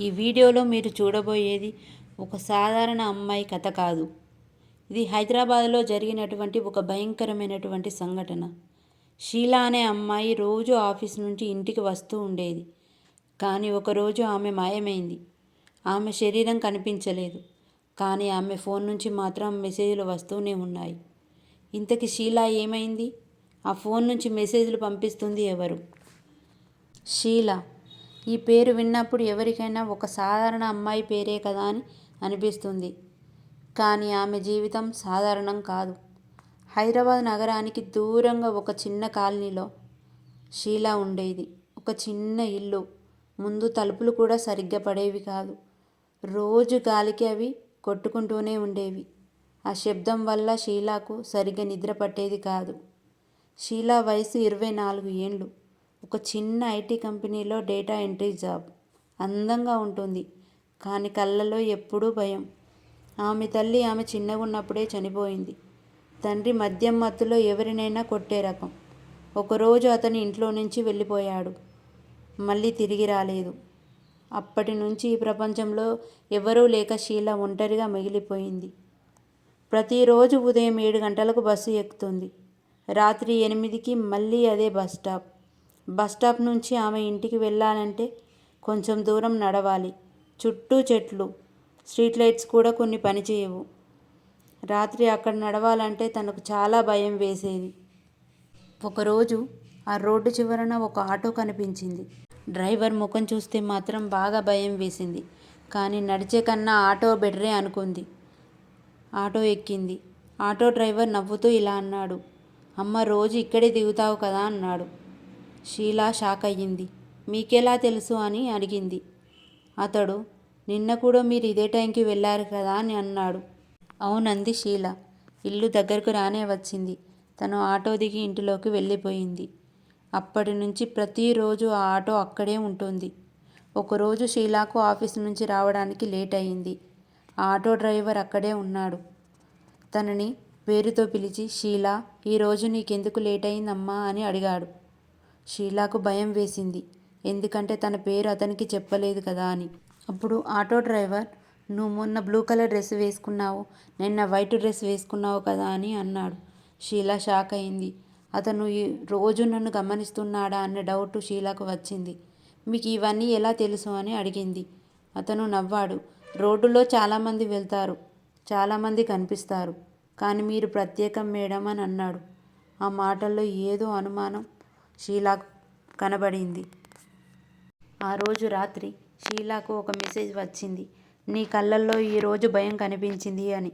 ఈ వీడియోలో మీరు చూడబోయేది ఒక సాధారణ అమ్మాయి కథ కాదు. ఇది హైదరాబాద్లో జరిగినటువంటి ఒక భయంకరమైనటువంటి సంఘటన. షీలా అనే అమ్మాయి రోజు ఆఫీస్ నుంచి ఇంటికి వస్తూ ఉండేది. కానీ ఒకరోజు ఆమె మాయమైంది. ఆమె శరీరం కనిపించలేదు. కానీ ఆమె ఫోన్ నుంచి మాత్రం మెసేజ్లు వస్తూనే ఉన్నాయి. ఇంతకీ షీలా ఏమైంది? ఆ ఫోన్ నుంచి మెసేజ్లు పంపిస్తుంది ఎవరు? షీలా ఈ పేరు విన్నప్పుడు ఎవరికైనా ఒక సాధారణ అమ్మాయి పేరే కదా అని అనిపిస్తుంది. కానీ ఆమె జీవితం సాధారణం కాదు. హైదరాబాద్ నగరానికి దూరంగా ఒక చిన్న కాలనీలో షీలా ఉండేది. ఒక చిన్న ఇల్లు. ముందు తలుపులు కూడా సరిగ్గా పడేవి కాదు. రోజు గాలికి అవి కొట్టుకుంటూనే ఉండేవి. ఆ శబ్దం వల్ల షీలాకు సరిగ్గా నిద్ర పట్టేది కాదు. షీలా వయసు ఇరవై నాలుగు ఏండ్లు ఒక చిన్న ఐటీ కంపెనీలో డేటా ఎంట్రీ జాబ్. అందంగా ఉంటుంది. కానీ కళ్ళలో ఎప్పుడూ భయం. ఆమె తల్లి ఆమె చిన్నగా ఉన్నప్పుడే చనిపోయింది. తండ్రి మద్యం మత్తులో ఎవరినైనా కొట్టే రకం. ఒకరోజు అతని ఇంట్లో నుంచి వెళ్ళిపోయాడు. మళ్ళీ తిరిగి రాలేదు. అప్పటి నుంచి ఈ ప్రపంచంలో ఎవరూ లేక షీల ఒంటరిగా మిగిలిపోయింది. ప్రతిరోజు ఉదయం ఏడు గంటలకు బస్సు ఎక్కుతుంది. రాత్రి ఎనిమిదికి మళ్ళీ అదే బస్ స్టాప్. బస్ స్టాప్ నుంచి ఆమె ఇంటికి వెళ్ళాలంటే కొంచెం దూరం నడవాలి. చుట్టూ చెట్లు స్ట్రీట్ లైట్స్ కూడా కొన్ని పనిచేయవు రాత్రి అక్కడ నడవాలంటే తనకు చాలా భయం వేసేది. ఒకరోజు ఆ రోడ్డు చివరన ఒక ఆటో కనిపించింది. డ్రైవర్ ముఖం చూస్తే మాత్రం బాగా భయం వేసింది. కానీ నడిచే కన్నా ఆటో బెటరే అనుకుంది. ఆటో ఎక్కింది. ఆటో డ్రైవర్ నవ్వుతూ ఇలా అన్నాడు. అమ్మ రోజు ఇక్కడే దిగుతావు కదా అన్నాడు. షీలా షాక్ అయ్యింది మీకెలా తెలుసు? అని అడిగింది. అతడు నిన్న కూడా మీరు ఇదే టైంకి వెళ్ళారు కదా? అని అన్నాడు. అవునంది షీల. ఇల్లు దగ్గరకు రానే వచ్చింది. తను ఆటో దిగి ఇంటిలోకి వెళ్ళిపోయింది. అప్పటి నుంచి ప్రతిరోజు ఆ ఆటో అక్కడే ఉంటుంది. ఒకరోజు షీలాకు ఆఫీస్ నుంచి రావడానికి లేట్ అయింది ఆ ఆటో డ్రైవర్ అక్కడే ఉన్నాడు. తనని పేరుతో పిలిచి షీలా ఈరోజు నీకెందుకు లేట్ అయిందమ్మా అని అడిగాడు. షీలాకు భయం వేసింది. ఎందుకంటే తన పేరు అతనికి చెప్పలేదు కదా అని. అప్పుడు ఆటో డ్రైవర్ నువ్వు మొన్న బ్లూ కలర్ డ్రెస్ వేసుకున్నావు నిన్న వైట్ డ్రెస్ వేసుకున్నావు కదా అని అన్నాడు. షీలా షాక్ అయింది. అతను ఈ రోజు నన్ను గమనిస్తున్నాడా అన్న డౌట్ షీలాకు వచ్చింది. మీకు ఇవన్నీ ఎలా తెలుసు? అని అడిగింది. అతను నవ్వాడు. రోడ్డులో చాలామంది వెళ్తారు. చాలామంది కనిపిస్తారు. కానీ మీరు ప్రత్యేకం మేడం అని అన్నాడు. ఆ మాటల్లో ఏదో అనుమానం షీలా కనబడింది. ఆ రోజు రాత్రి షీలాకు ఒక మెసేజ్ వచ్చింది. నీ కళ్ళల్లో ఈరోజు భయం కనిపించింది అని.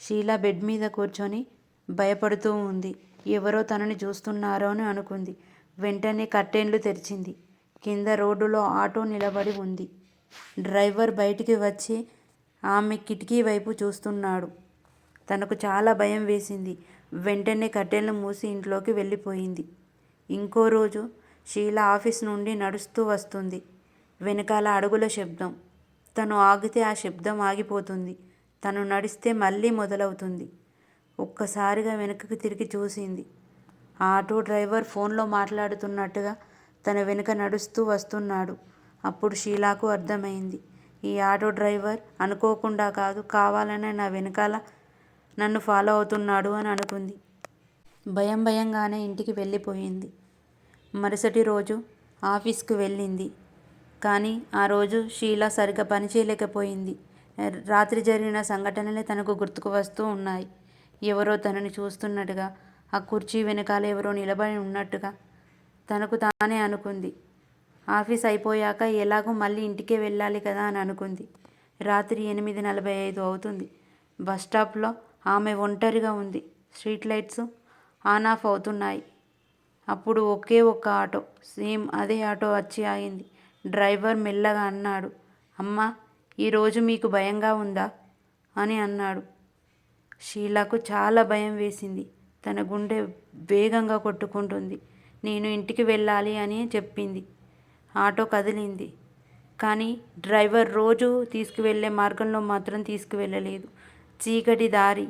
షీలా బెడ్ మీద కూర్చొని భయపడుతూ ఉంది. ఎవరో తనని చూస్తున్నారో అని అనుకుంది. వెంటనే కర్టెన్లు తెరిచింది. కింద రోడ్డులో ఆటో నిలబడి ఉంది. డ్రైవర్ బయటికి వచ్చి ఆమె కిటికీ వైపు చూస్తున్నాడు. తనకు చాలా భయం వేసింది. వెంటనే కర్టెన్లు మూసి ఇంట్లోకి వెళ్ళిపోయింది. ఇంకో రోజు షీల ఆఫీస్ నుండి నడుస్తూ వస్తుంది. వెనకాల అడుగుల శబ్దం. తను ఆగితే ఆ శబ్దం ఆగిపోతుంది. తను నడిస్తే మళ్ళీ మొదలవుతుంది. ఒక్కసారిగా వెనుకకు తిరిగి చూసింది. ఆ ఆటో డ్రైవర్ ఫోన్లో మాట్లాడుతున్నట్టుగా తన వెనుక నడుస్తూ వస్తున్నాడు. అప్పుడు షీలాకు అర్థమైంది. ఈ ఆటో డ్రైవర్ అనుకోకుండా కాదు కావాలనే నా వెనకాల నన్ను ఫాలో అవుతున్నాడు అని అనుకుంది. భయం భయంగానే ఇంటికి వెళ్ళిపోయింది. మరుసటి రోజు ఆఫీస్కు వెళ్ళింది. కానీ ఆ రోజు షీలా సరిగ్గా పనిచేయలేకపోయింది రాత్రి జరిగిన సంఘటనలే తనకు గుర్తుకు వస్తూ ఉన్నాయి. ఎవరో తనని చూస్తున్నట్టుగా ఆ కుర్చీ వెనకాల ఎవరో నిలబడి ఉన్నట్టుగా తనకు తానే అనుకుంది. ఆఫీస్ అయిపోయాక ఎలాగో మళ్ళీ ఇంటికే వెళ్ళాలి కదా అని అనుకుంది. రాత్రి ఎనిమిది నలభై ఐదు అవుతుంది. బస్ స్టాప్లో ఆమె ఒంటరిగా ఉంది. స్ట్రీట్ లైట్స్ ఆన్ ఆఫ్ అవుతున్నాయి. అప్పుడు ఒకే ఒక్క ఆటో సేమ్ అదే ఆటో వచ్చి ఆగింది. డ్రైవర్ మెల్లగా అన్నాడు అమ్మా ఈరోజు మీకు భయంగా ఉందా? అని అన్నాడు. షీలాకు చాలా భయం వేసింది. తన గుండె వేగంగా కొట్టుకుంటుంది. నేను ఇంటికి వెళ్ళాలి అని చెప్పింది. ఆటో కదిలింది. కానీ డ్రైవర్ రోజు తీసుకువెళ్ళే మార్గంలో మాత్రం తీసుకువెళ్ళలేదు. చీకటి దారి.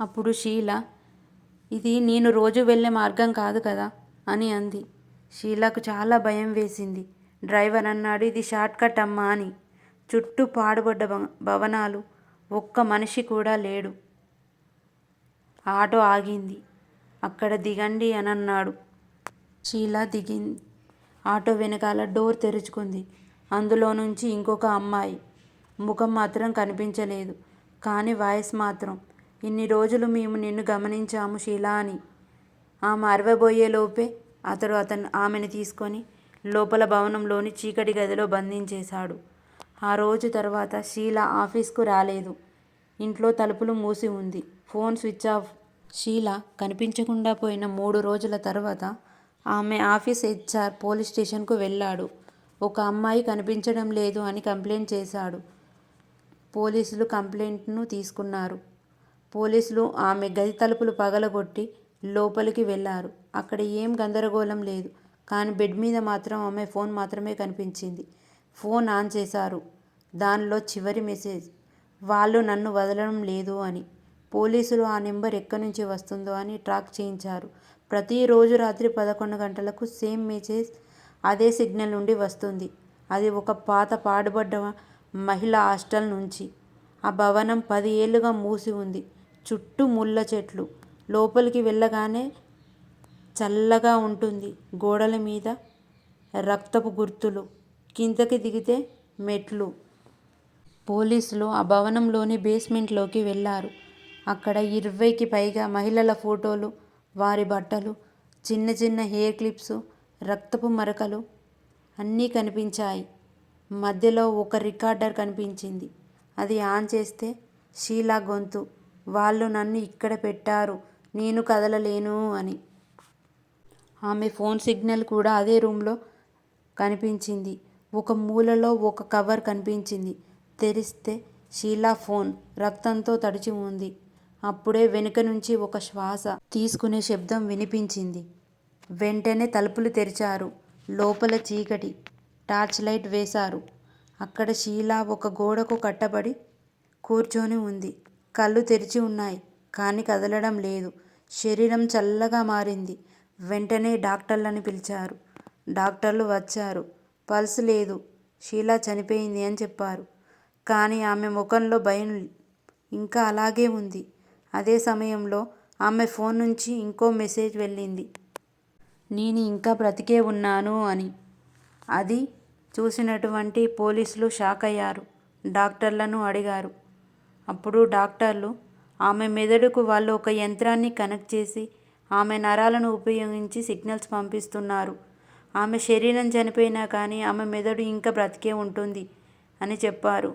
అప్పుడు షీల ఇది నేను రోజు వెళ్ళే మార్గం కాదు కదా? అని అంది. షీలాకు చాలా భయం వేసింది. డ్రైవర్ అన్నాడు ఇది షార్ట్ కట్ అమ్మా అని. చుట్టూ పాడుబడ్డ భవ- భవనాలు ఒక్క మనిషి కూడా లేడు. ఆటో ఆగింది. అక్కడ దిగండి అని అన్నాడు. షీలా దిగింది. ఆటో వెనకాల డోర్ తెరుచుకుంది. అందులో నుంచి ఇంకొక అమ్మాయి. ముఖం మాత్రం కనిపించలేదు. కానీ వాయిస్ మాత్రం ఇన్ని రోజులు మేము నిన్ను గమనించాము శీలా అని. ఆమె అరవబోయే లోపే అతడు అతను ఆమెను తీసుకొని లోపల భవనంలోని చీకటి గదిలో బంధించేశాడు. ఆ రోజు తర్వాత షీలా ఆఫీస్కు రాలేదు. ఇంట్లో తలుపులు మూసి ఉంది. Phone switch off. షీల కనిపించకుండా పోయిన మూడు రోజుల తర్వాత ఆమె ఆఫీస్ హెచ్ఆర్ పోలీస్ స్టేషన్కు వెళ్ళాడు. ఒక అమ్మాయి కనిపించడం లేదు అని కంప్లైంట్ చేశాడు. పోలీసులు కంప్లైంట్ను తీసుకున్నారు. పోలీసులు ఆమె గది తలుపులు పగలగొట్టి లోపలికి వెళ్ళారు అక్కడ ఏం గందరగోళం లేదు. కానీ బెడ్ మీద మాత్రం ఆమె ఫోన్ మాత్రమే కనిపించింది. ఫోన్ ఆన్ చేశారు. దానిలో చివరి మెసేజ్ వాళ్ళు నన్ను వదలడం లేదు అని. పోలీసులు ఆ నెంబర్ ఎక్కడి నుంచి వస్తుందో అని ట్రాక్ చేయించారు. ప్రతిరోజు రాత్రి పదకొండు గంటలకు సేమ్ మెసేజ్ అదే సిగ్నల్ నుండి వస్తుంది. అది ఒక పాత పాడుబడ్డ మహిళా హాస్టల్ నుంచి. ఆ భవనం పది ఏళ్ళుగా మూసి ఉంది. చుట్టూ ముళ్ళ చెట్లు. లోపలికి వెళ్ళగానే చల్లగా ఉంటుంది గోడల మీద రక్తపు గుర్తులు. కిందకి దిగితే మెట్లు. పోలీసులు ఆ భవనంలోని బేస్మెంట్లోకి వెళ్ళారు. అక్కడ ఇరవైకి పైగా మహిళల ఫోటోలు వారి బట్టలు చిన్న చిన్న హెయిర్ క్లిప్స్ రక్తపు మరకలు అన్నీ కనిపించాయి. మధ్యలో ఒక రికార్డర్ కనిపించింది. అది ఆన్ చేస్తే షీలా గొంతు. వాళ్ళు నన్ను ఇక్కడ పెట్టారు. నేను కదలలేను అని. ఆమె ఫోన్ సిగ్నల్ కూడా అదే రూమ్లో కనిపించింది. ఒక మూలలో ఒక కవర్ కనిపించింది. తెరిస్తే షీలా ఫోన్ రక్తంతో తడిచి ఉంది. అప్పుడే వెనుక నుంచి ఒక శ్వాస తీసుకునే శబ్దం వినిపించింది. వెంటనే తలుపులు తెరిచారు. లోపల చీకటి టార్చ్ లైట్ వేశారు. అక్కడ షీలా ఒక గోడకు కట్టబడి కూర్చొని ఉంది. కళ్ళు తెరిచి ఉన్నాయి కానీ కదలడం లేదు. శరీరం చల్లగా మారింది. వెంటనే డాక్టర్లను పిలిచారు. డాక్టర్లు వచ్చారు. పల్స్ లేదు. షీలా చనిపోయింది అని చెప్పారు. కానీ ఆమె ముఖంలో భయం ఇంకా అలాగే ఉంది. అదే సమయంలో ఆమె ఫోన్ నుంచి ఇంకో మెసేజ్ వెళ్ళింది. నేను ఇంకా బ్రతికే ఉన్నాను అని. అది చూసినటువంటి పోలీసులు షాక్ అయ్యారు. డాక్టర్లను అడిగారు. అప్పుడు డాక్టర్లు ఆమె మెదడుకు వాళ్ళు ఒక యంత్రాన్ని కనెక్ట్ చేసి ఆమె నరాలను ఉపయోగించి సిగ్నల్స్ పంపిస్తున్నారు. ఆమె శరీరం చనిపోయినా కానీ ఆమె మెదడు ఇంకా బ్రతికే ఉంటుంది అని చెప్పారు.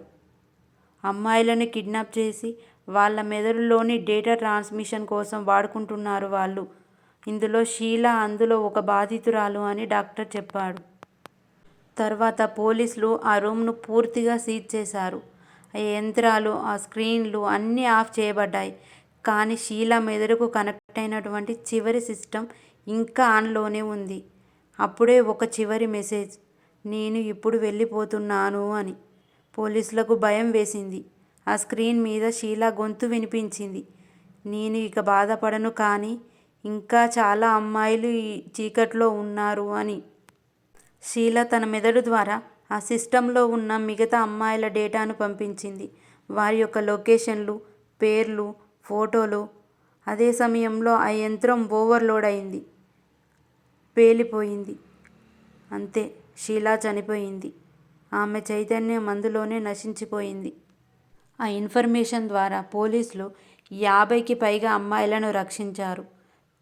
అమ్మాయిలను కిడ్నాప్ చేసి వాళ్ళ మెదడులోని డేటా ట్రాన్స్మిషన్ కోసం వాడుకుంటున్నారు వాళ్ళు. ఇందులో షీలా అందులో ఒక బాధితురాలు అని డాక్టర్ చెప్పాడు. తర్వాత పోలీసులు ఆ రూమ్ను పూర్తిగా సీజ్ చేశారు. యంత్రాలు ఆ స్క్రీన్లు అన్నీ ఆఫ్ చేయబడ్డాయి. కానీ షీలా మెదడుకు కనెక్ట్ అయినటువంటి చివరి సిస్టమ్ ఇంకా ఆన్లోనే ఉంది. అప్పుడే ఒక చివరి మెసేజ్ నేను ఇప్పుడు వెళ్ళిపోతున్నాను అని. పోలీసులకు భయం వేసింది. ఆ స్క్రీన్ మీద షీలా గొంతు వినిపించింది. నేను ఇక బాధపడను కానీ ఇంకా చాలా అమ్మాయిలు ఈ చీకట్లో ఉన్నారు అని. షీలా తన మెదడు ద్వారా ఆ సిస్టంలో ఉన్న మిగతా అమ్మాయిల డేటాను పంపించింది. వారి యొక్క లొకేషన్లు పేర్లు ఫోటోలు. అదే సమయంలో ఆ యంత్రం ఓవర్లోడ్ అయింది. పేలిపోయింది. అంతే షీలా చనిపోయింది. ఆమె చైతన్యం అందులోనే నశించిపోయింది. ఆ ఇన్ఫర్మేషన్ ద్వారా పోలీసులు యాభైకి పైగా అమ్మాయిలను రక్షించారు.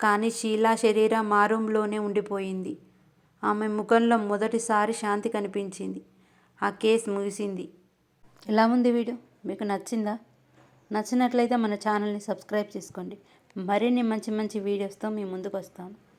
కానీ షీలా శరీరం ఆ రూమ్లోనే ఉండిపోయింది. ఆమె ముఖంలో మొదటిసారి శాంతి కనిపించింది. ఆ కేసు ముగిసింది. ఎలా ఉంది వీడియో? మీకు నచ్చిందా? నచ్చినట్లయితే మన ఛానల్ని సబ్స్క్రైబ్ చేసుకోండి. మరిన్ని మంచి మంచి వీడియోస్తో మీ ముందుకు వస్తాను